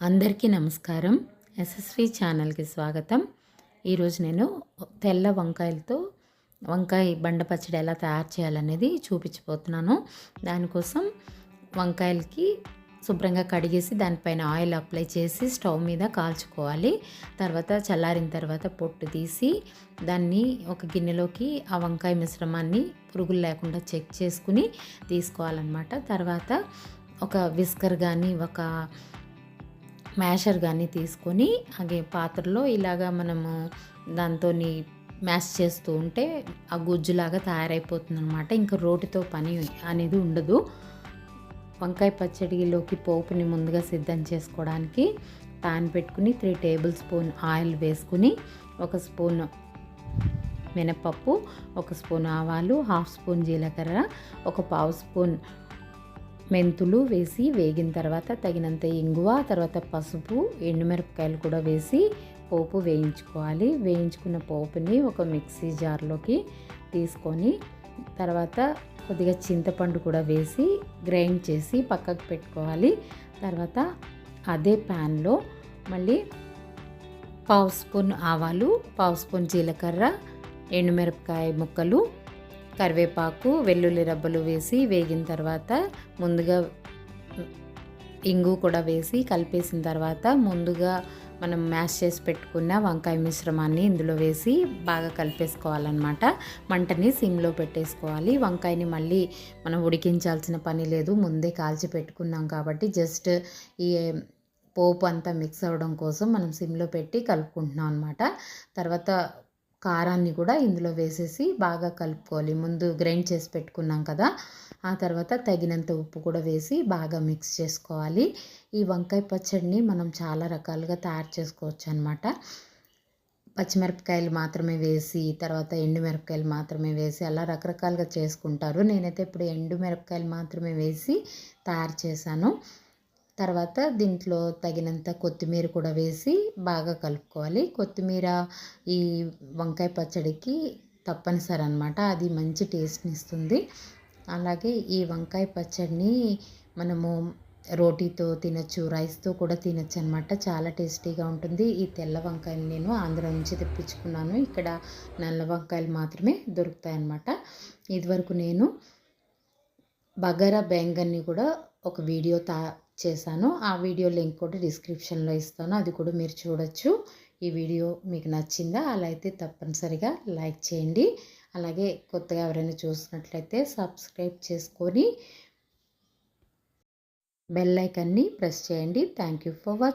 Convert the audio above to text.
అందరికీ నమస్కారం. ఎస్ఎస్వి ఛానల్కి స్వాగతం. ఈరోజు నేను తెల్ల వంకాయలతో వంకాయ బండ పచ్చడి ఎలా తయారు చేయాలనేది చూపించిపోతున్నాను దానికోసం వంకాయలకి శుభ్రంగా కడిగేసి దానిపైన ఆయిల్ అప్లై చేసి స్టవ్ మీద కాల్చుకోవాలి. తర్వాత చల్లారిన తర్వాత పొట్టు తీసి దాన్ని ఒక గిన్నెలోకి ఆ వంకాయ మిశ్రమాన్ని పురుగులు లేకుండా చెక్ చేసుకుని తీసుకోవాలన్నమాట. తర్వాత ఒక విస్కర్ కానీ ఒక మ్యాషర్ కానీ తీసుకొని అదే పాత్రలో ఇలాగా మనము దాంతో మ్యాష్ చేస్తూ ఉంటే ఆ గుజ్జులాగా తయారైపోతుంది అనమాట ఇంకా రోటితో పని అనేది ఉండదు. వంకాయ పచ్చడిలోకి పోపుని ముందుగా సిద్ధం చేసుకోవడానికి ప్యాన్ పెట్టుకుని త్రీ టేబుల్ స్పూన్ ఆయిల్ వేసుకుని ఒక స్పూన్ మినపప్పు ఒక స్పూన్ ఆవాలు హాఫ్ స్పూన్ జీలకర్ర ఒక పావు స్పూన్ మెంతులు వేసి వేగిన తర్వాత తగినంత ఇంగువ తర్వాత పసుపు ఎండుమిరపకాయలు కూడా వేసి పోపు వేయించుకోవాలి. వేయించుకున్న పోపుని ఒక మిక్సీ జార్లోకి తీసుకొని తర్వాత కొద్దిగా చింతపండు కూడా వేసి గ్రైండ్ చేసి పక్కకు పెట్టుకోవాలి. తర్వాత అదే ప్యాన్లో మళ్ళీ పావు స్పూన్ ఆవాలు పావు స్పూన్ జీలకర్ర ఎండుమిరపకాయ ముక్కలు కరివేపాకు వెల్లుల్లి రబ్బలు వేసి వేగిన తర్వాత ముందుగా ఇంగు కూడా వేసి కలిపేసిన తర్వాత ముందుగా మనం మ్యాష్ చేసి పెట్టుకున్న వంకాయ మిశ్రమాన్ని ఇందులో వేసి బాగా కలిపేసుకోవాలన్నమాట. మంటని సిమ్లో పెట్టేసుకోవాలి. వంకాయని మళ్ళీ మనం ఉడికించాల్సిన పని లేదు. ముందే కాల్చి పెట్టుకున్నాం కాబట్టి జస్ట్ ఈ పోపు అంతా మిక్స్ అవ్వడం కోసం మనం సిమ్లో పెట్టి కలుపుకుంటున్నాం అనమాట తర్వాత కారాన్ని కూడా ఇందులో వేసేసి బాగా కలుపుకోవాలి. ముందు గ్రైండ్ చేసి పెట్టుకున్నాం కదా ఆ తర్వాత తగినంత ఉప్పు కూడా వేసి బాగా మిక్స్ చేసుకోవాలి. ఈ వంకాయ పచ్చడిని మనం చాలా రకాలుగా తయారు చేసుకోవచ్చు అనమాట పచ్చిమిరపకాయలు మాత్రమే వేసి తర్వాత ఎండు మిరపకాయలు మాత్రమే వేసి అలా రకరకాలుగా చేసుకుంటారు. నేనైతే ఇప్పుడు ఎండు మిరపకాయలు మాత్రమే వేసి తయారు చేశాను. తర్వాత దీంట్లో తగినంత కొత్తిమీర కూడా వేసి బాగా కలుపుకోవాలి. కొత్తిమీర ఈ వంకాయ పచ్చడికి తప్పనిసరి అనమాట అది మంచి టేస్ట్ని ఇస్తుంది అలాగే ఈ వంకాయ పచ్చడిని మనము రోటీతో తినచ్చు రైస్తో కూడా తినచ్చు అనమాట చాలా టేస్టీగా ఉంటుంది. ఈ తెల్ల వంకాయలు నేను ఆంధ్ర నుంచి తెప్పించుకున్నాను. ఇక్కడ నల్ల వంకాయలు మాత్రమే దొరుకుతాయి అన్నమాట ఇదివరకు నేను బగారా బెంగన్ని కూడా ఒక వీడియో తా చేశాను. ఆ వీడియో లింక్ కూడా డిస్క్రిప్షన్లో ఇస్తాను. అది కూడా మీరు చూడొచ్చు. ఈ వీడియో మీకు నచ్చిందా? అలా అయితే తప్పనిసరిగా లైక్ చేయండి. అలాగే కొత్తగా ఎవరైనా చూసినట్లయితే సబ్స్క్రైబ్ చేసుకొని బెల్ ఐకన్ని ప్రెస్ చేయండి. Thank you for watching